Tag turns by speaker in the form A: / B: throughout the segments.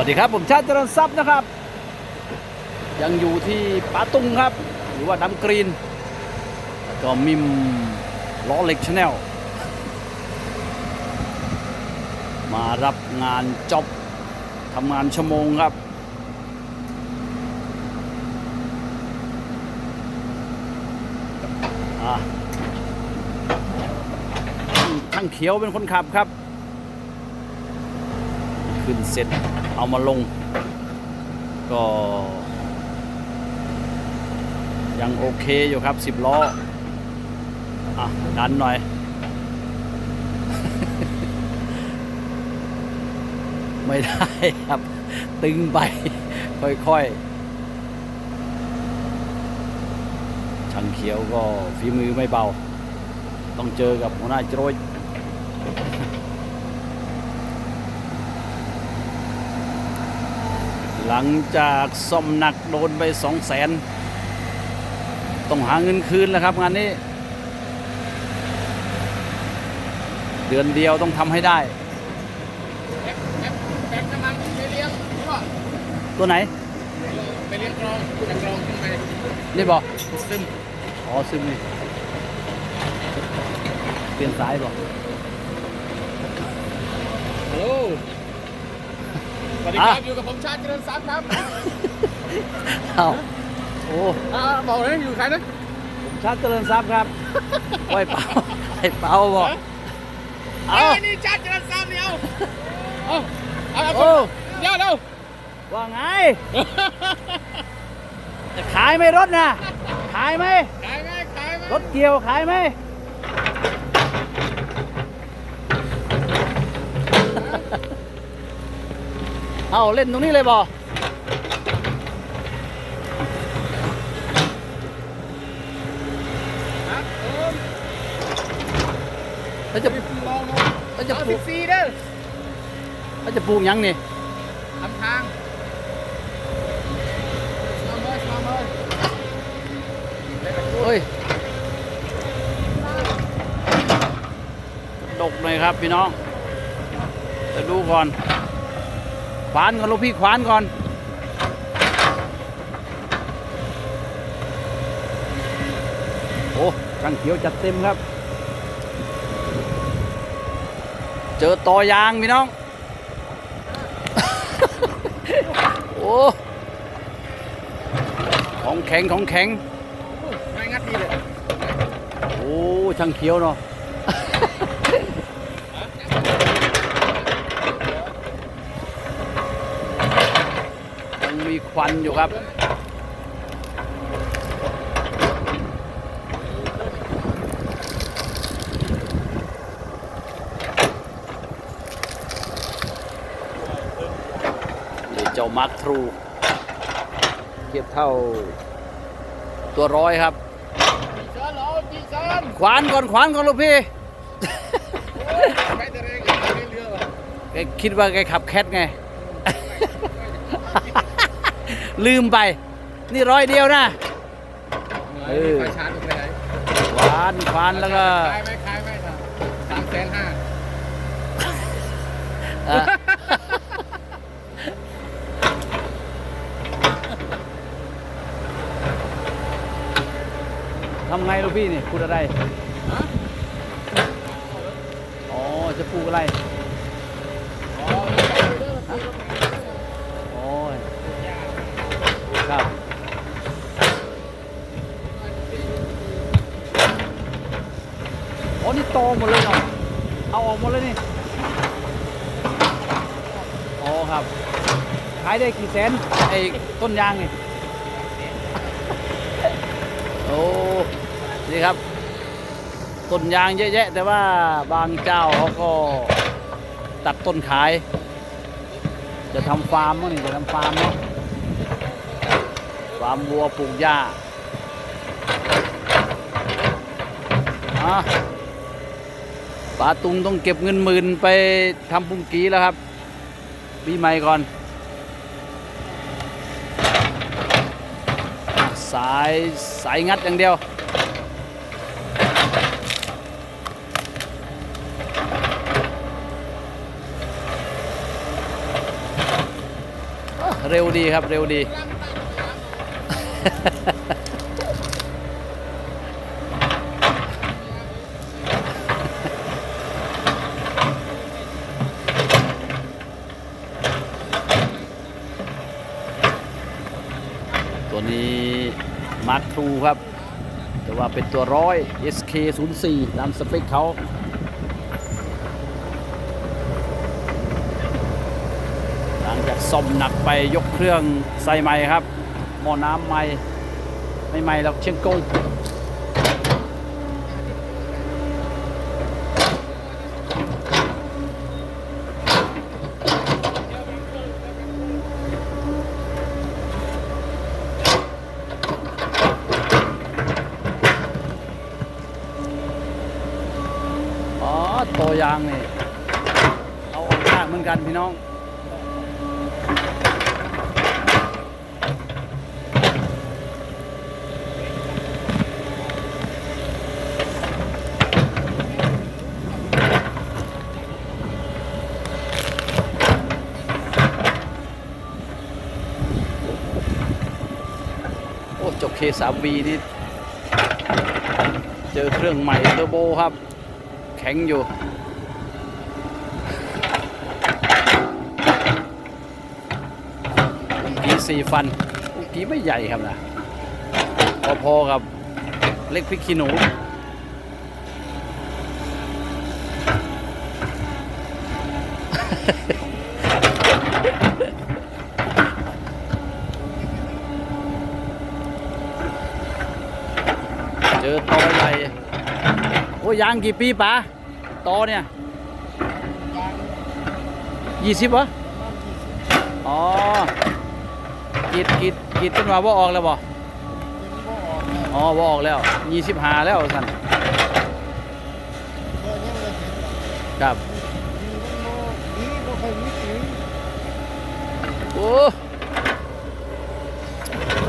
A: วัสดีครับ ผมชาติเจริญทรัพย์นะครับ ยังอยู่ที่ปาตุงครับ หรือว่าดำกรีนก็มิมล้อเล็กชาแนลมารับงานจ็อบทำงานชั่วโมงครับอะช่างเขียวเป็นคนขับครับ ขึ้นเสร็จเอามาลง ก็ ยังโอเคอยู่ครับสิบล้อ อะ ดันหน่อย ไม่ได้ครับ ตึงไป ค่อยๆช่างเขียวก็ฝีมือไม่เบา ต้องเจอกับหัวหน้าโจรย หลังจากซ่อมหนักโดนไปสองแสนต้องหาเงินคืนแล้วครับงานนี้ เดือนเดียวต้องทำให้ได้ ตัวไหน
B: ไปเลี้ยงกรองจากกรองขึ้นไป
A: นี่บอก
B: ซึม
A: อ๋อซึมนี่เปลี่ยนสายบอก
B: ฮัลโหล วัสดีครับอยู่กับผมชาติเจริญทรัพย์ครับ
A: เอ้าโอ้
B: อ่าบอกเลยอยู่ใครนะ
A: ผมชาติเจริญทรัพย์ครับไว้เป่าไอ้เป่าบอก
B: เอ้
A: เอ้า
B: ยนี่ชาติเจริญทรัพย์เนี่ยเอาเอาเอา
A: โอ้
B: เดี๋ยวเดี๋ยว
A: ว่าไงจะขายไหมรถนะขายไหม
B: ขายไหมขายไหม
A: รถเกี่ยวขายไหม เอาเล่นตรงนี้เลยบอ
B: ครับผม
A: แล้วจะ
B: จะลอง
A: แล้วจะ
B: เอา
A: ปลู
B: สิ
A: ก
B: บสี่เด้อ
A: แล้วจะปลูกหยังนี่
B: ทำทางสามร้อยสามร้อย
A: เฮ้ยดกหน่อยครับพี่น้องจะดูก่อน ขวานก่อนลูกพี่ขวานก่อน โอ้ช่างเขียวจัดเต็มครับ เจอตอยางพี่น้อง โอ้ของแข็งของแข็ง
B: ไม่งัดดีเลย
A: โอ้ช่างเขียวเนาะ ยังมีควันอยู่ครับนี่เจ้ามาร์คทรูเทียบเท่าตัวร้อยครับ
B: จีเซินเหรอจีเซิน
A: ขวานก่อนขวานก่อนลูกพี่
B: ไปแต่แรงไม่เรือว่ะ
A: แกคิดว่าแกขับแคทไง ลืมไป นี่ร้อยเดียวนะเออ
B: ไปชาร์จไปไหน
A: ขวานขวานแล้วก็
B: ขายไหมขายไหมสามแสนห้า
A: เอ่อทำไงลูกพี่นี่พูดอะไร อ๋อ จะปลูกอะไร โอ้ย ครับ โอ้นี่โตหมดเลยเนาะเอาออกหมดเลยนี่อ๋อครับ ขายได้กี่แสนไอ้ต้นยางนี่โอ้นี่ครับ ต้นยางเยอะแยะ แต่ว่าบางเจ้าเขาก็ตัดต้นขาย จะทำฟาร์มมั้งนี่จะทำฟาร์มเนาะฟาร์มวัวปลูกหญ้าอะ ปาตุงต้องเก็บเงินหมื่นไปทำปุงกีแล้วครับ ปีใหม่ก่อน สายสายงัดอย่างเดียวเร็วดีครับ เร็วดี ตัวนี้มา ร์ททูครับ แต่ว่าเป็นตัวร้อย SK 0 4 ตามสเปคเขาหลังจากซ่อมหนักไปยกเครื่องใส่ใหม่ครับหม้อน้ำใหม่ไม่ใหม่หรอกเชียงกงอ๋อ ตัว ยางนี่เอาออกยากเหมือนกันพี่น้องโอ้จบเคสามวีนี่ เจอเครื่องใหม่เทอร์โบครับ แข็งอยู่ อุกี สี่ฟันอุกีไม่ใหญ่ครับนะพอๆกับเล็กพริกขี้หนูเจอตอใหญ่โอ้ยางกี่ปีป๋าตอเนี่ยยี่สิบวะอ๋อ กีดกีดกีดขึ้นมาว่าออกแล้วบ่อ๋อว่าออกแล้วยี่สิบหาแล้วสันครับโอ้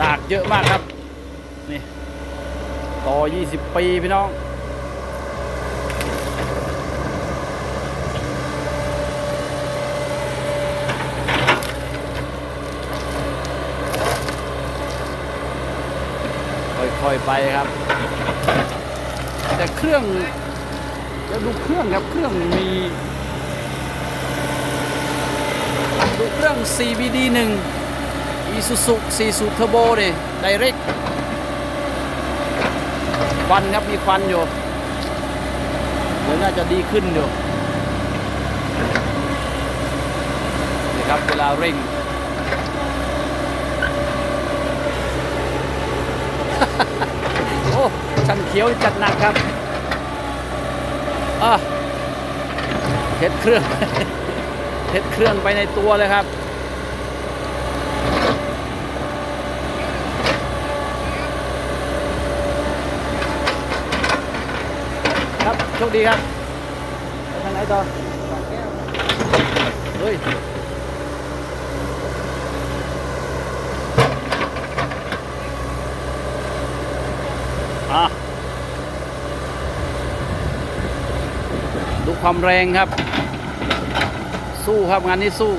A: รากเยอะมากครับ นี่ ต่อ 20 ปี พี่น้อง ค่อยๆไปครับ แต่เครื่องจะดูเครื่องครับเครื่องมีดูเครื่อง CBD 1 Isuzu 4สูบเทอร์โบเลยไดเรกควันครับมีควันอยู่เดี๋ยวน่าจะดีขึ้นอยู่นี่ครับเวลาเร่ง โอ้ชัน เขียวจัดหนักครับอะเฮ็ดเครื่องเฮ็ดเครื่องไปในตัวเลยครับ ครับโชคดีครับไปทางไหนต่อเฮ้ยอะ ความแรงครับ สู้ครับงานนี้สู้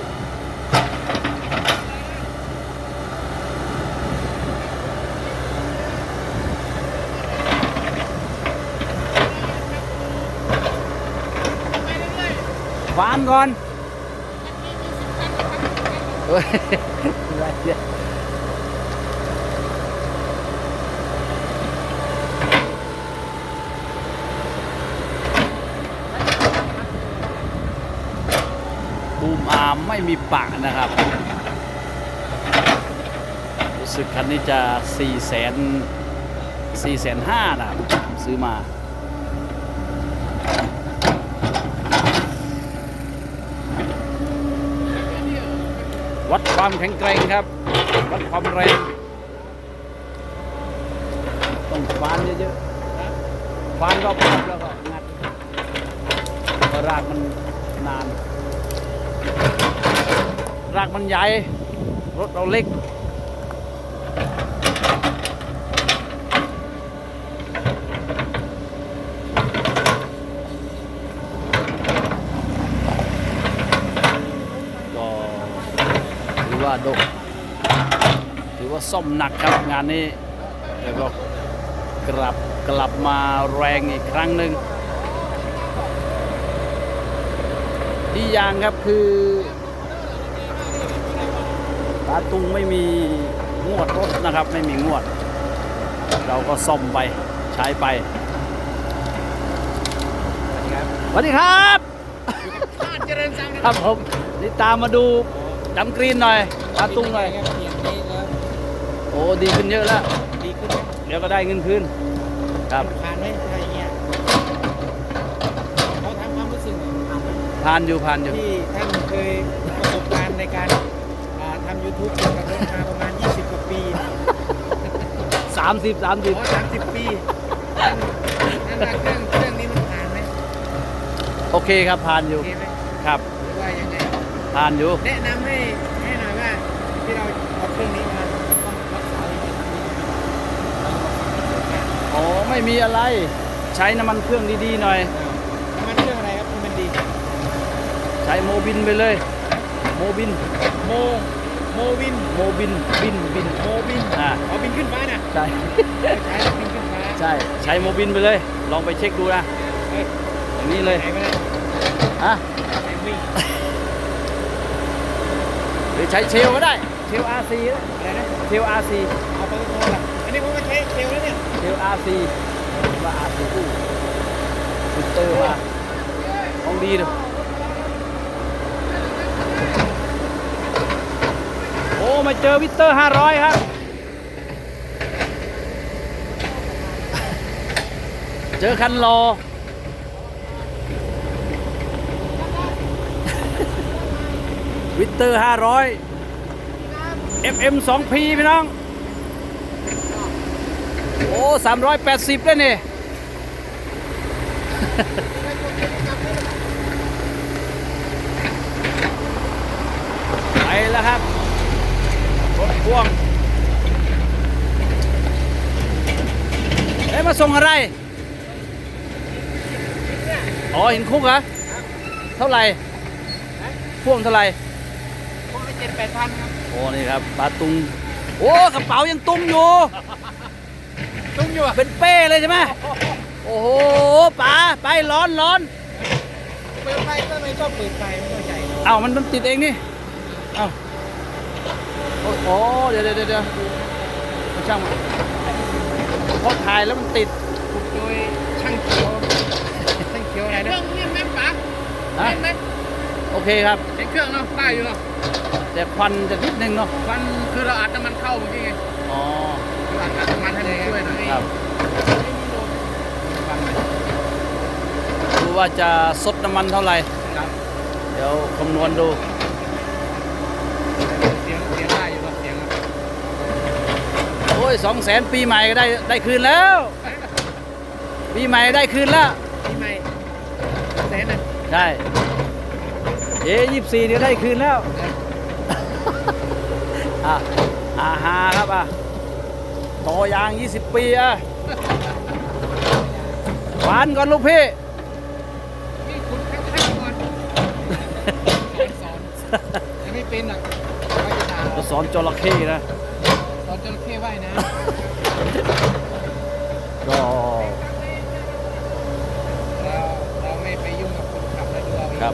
A: ฟานก่อนเฮ้ยอะไรเนี่ยบู มอาไม่มีปะนะครับ รู้สึกคันนี้จะ4 0 0 0 0 0 4 5 0 0 0นะซื้อมาวัดความแข็งแกร่งครับ วัดความแรง ต้องฟานเยอะๆฟานรอบๆแล้วก็งัดรากมันนาน รากมันใหญ่ รถเราเล็ก ก็ถือว่าดกถือว่าซ่อมหนักครับงานนี้ แล้วก็กลับกลับมาแรงอีกครั้งหนึ่ง ที่อย่างครับคือตาตุงไม่มีงวดรถนะครับ ไม่มีงวด เราก็ซ่อมไปใช้ไปสวัสดีครับ
C: บ้านเจริญสัง
A: ครับผมนี่ตามมาดูจำกรีนหน่อยตาตุงหน่อย
C: เปลี่ยนนี้แล้ว
A: โอ้ดีขึ้นเยอะแล้ว
C: ดีขึ้นไหม
A: เดี๋ยวก็ได้เงินคืนครับ
C: ผ่านไหมอะไรเงี้ยเขาทำความรู้สึกหน่อย ผ่านไหม
A: ผ่านอยู่ผ่านอยู่
C: ที่ท่านเคยประสบการณ์ในการอ่าทำ YouTube เกี่ยวกับรถมาประมาณ 20 กว่าปี
A: 30 30
C: อ๋อ30 ปีนั่นนั่นน่ะเครื่องเครื่องนี้มันผ่านไหม
A: โอเคครับผ่านอยู่
C: โอเคไหม
A: ครับ
C: หรือว่ายังไง
A: ผ่านอยู่
C: แนะนำให้ให้หน่อยว่าที่เราเอาเครื่องนี้มาต้องรักษายังไงเราต้องมาฟังประสบการณ์
A: อ๋อไม่มีอะไรใช้น้ำมันเครื่องดีๆหน่อย
C: น้ำมันเครื่องอะไรครับที่มันดี
A: ใช้โมบินไปเลย โมบิน
C: โม โมวิน
A: โมบิน บิน บิน
C: โมบิน
A: อ่า
C: เอาบินขึ้นฟ้าน่ะ
A: ใช่
C: ใช้แล้วบินขึ้นฟ้า
A: ใช่ ใช้โมบินไปเลย ลองไปเช็คดูนะ
C: เฮ้ย
A: อย่างนี้เลย
C: ไหนไม่ได้
A: อะ
C: ไหนวิ่ง
A: หรือใช้เชลก็ได้ เชล RC ก็ได้
C: อะไรนะ
A: เชล RC
C: เอาไปโทรล่ะอันนี้ผมก็ใช้เชลแล้วเนี่ย
A: เชล RC ว่า RC คู่ฟิลเตอร์มาของดีเลยโอ้ มาเจอวิตเตอร์ 500 ครับ เจอคันรอวิตเตอร์ 500 FM 2P พี่น้อง โอ้ 380เลยนี่ไปแล้วครับ รถพ่วงเอ้ยมาส่งอะไร อ๋อเห็นคุกเหรอเท่าไหร่พ่วงเท่าไหร่
C: ผมไปเจ็ดแปดพันครับ
A: โอ้นี่ครับปลาตุง โอ้กระเป๋ายังตุ้มอยู่
C: ตุ้งอยู่อะ
A: เป็นเป้เลยใช่ไหมโอ้โหป๋าไปร้อนร้อน
C: เปิดไฟก็ไม่ชอบเปิดไฟไม่เข้าใจ
A: เอ้ามันมันติดเองนี่ เอ้า โอ้โหเดี๋ยวเดี๋ยวเดี๋ยวเดี๋ยวไม่ช่างมันพอถ่ายแล้วมันติด
C: ถูกโดยช่างเขียวช่างเขียวอะไรนะเครื่องนี่แม่ป๋า
A: ฮะ
C: แม่
A: โอเคครับ
C: ใช้เครื่องเนาะได้อยู่เนาะ
A: แต่ควันจะนิดนึงเนาะ
C: ควันคือเราอัดน้ำมันเข้าเมื่อกี้ไง
A: อ๋อ
C: เราอัดน้ำมันให้มันช่วยหน่อย
A: ครับ
C: ฟังหน่อย
A: ดูว่าจะซดน้ำมันเท่าไหร่
C: ครับ
A: เดี๋ยวคำนวณดู
C: เสียงเสียงได้อยู่เนาะเสียงอะ
A: โอ้ ยสองแสนปีใหม่ก็ได้ได้คืนแล้ว ปีใหม่ได้คืนแล้ว
C: ปีใหม่แสนน่ะ
A: ใช่เอ๊ยี่สี่นี่ได้คืนแล้ว อะอาหาครับอะต่อยาง 20 ปีอะหวานก่อนลูกพี่
C: นี่คุณข้างๆก่อนสอนสอนยังไม่เป็นอะว่าจะด่า
A: จะสอนจระเข้นะ
C: สอนจระเข้ ว่ายนะ
A: ก็
C: เราเราไม่ไปยุ่งกับคนขับแล้วดูเอาเอง
A: ครับ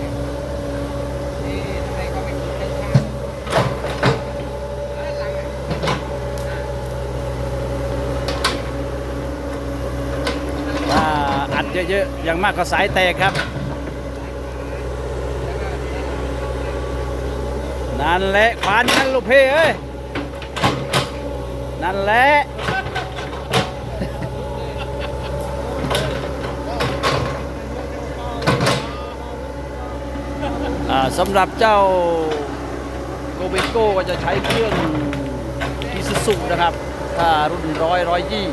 C: นี่ให้เขาไปกินข้างๆด้านหลังอะ
A: ถ้าอัดเยอะๆอย่างมากก็สายแตกครับ นั่นแหละควานนั่นลูกพี่เอ้ย นั่นแหละสำหรับเจ้าโกเบโก้ก็จะใช้เครื่องอิซูซุนะครับ ถ้ารุ่นร้อยร้อยยี่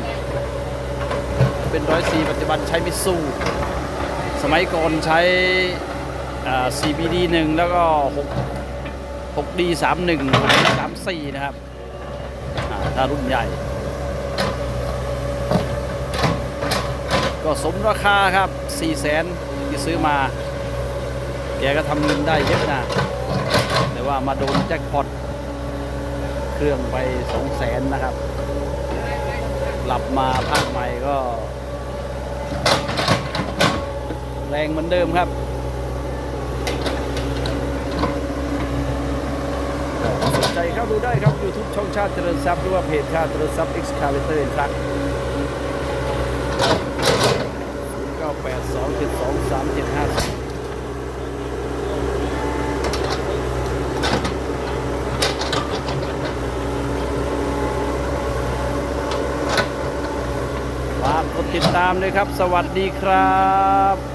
A: เป็นร้อยสี่ปัจจุบันใช้มิตซูสมัยก่อนใช้ CBD 1แล้วก็6 6D 31 34 นะครับ ถ้ารุ่นใหญ่ ก็สมราคาครับ4แสนที่ซื้อมา แกก็ทำเงินได้เยอะนะ แต่ว่ามาโดนแจ็คพอตเครื่องไปสองแสนนะครับกลับมาภาคใหม่ก็ แรงเหมือนเดิมครับ สน ใจเข้าดูได้ครับ YouTube ช่องชาติเจริญทรัพย์หรือว่าเพจชาติเจริญทรัพย์ Excavator ครับ8 2 7 2 3 7 5ฝากกดติดตามด้วยครับ สวัสดีครับ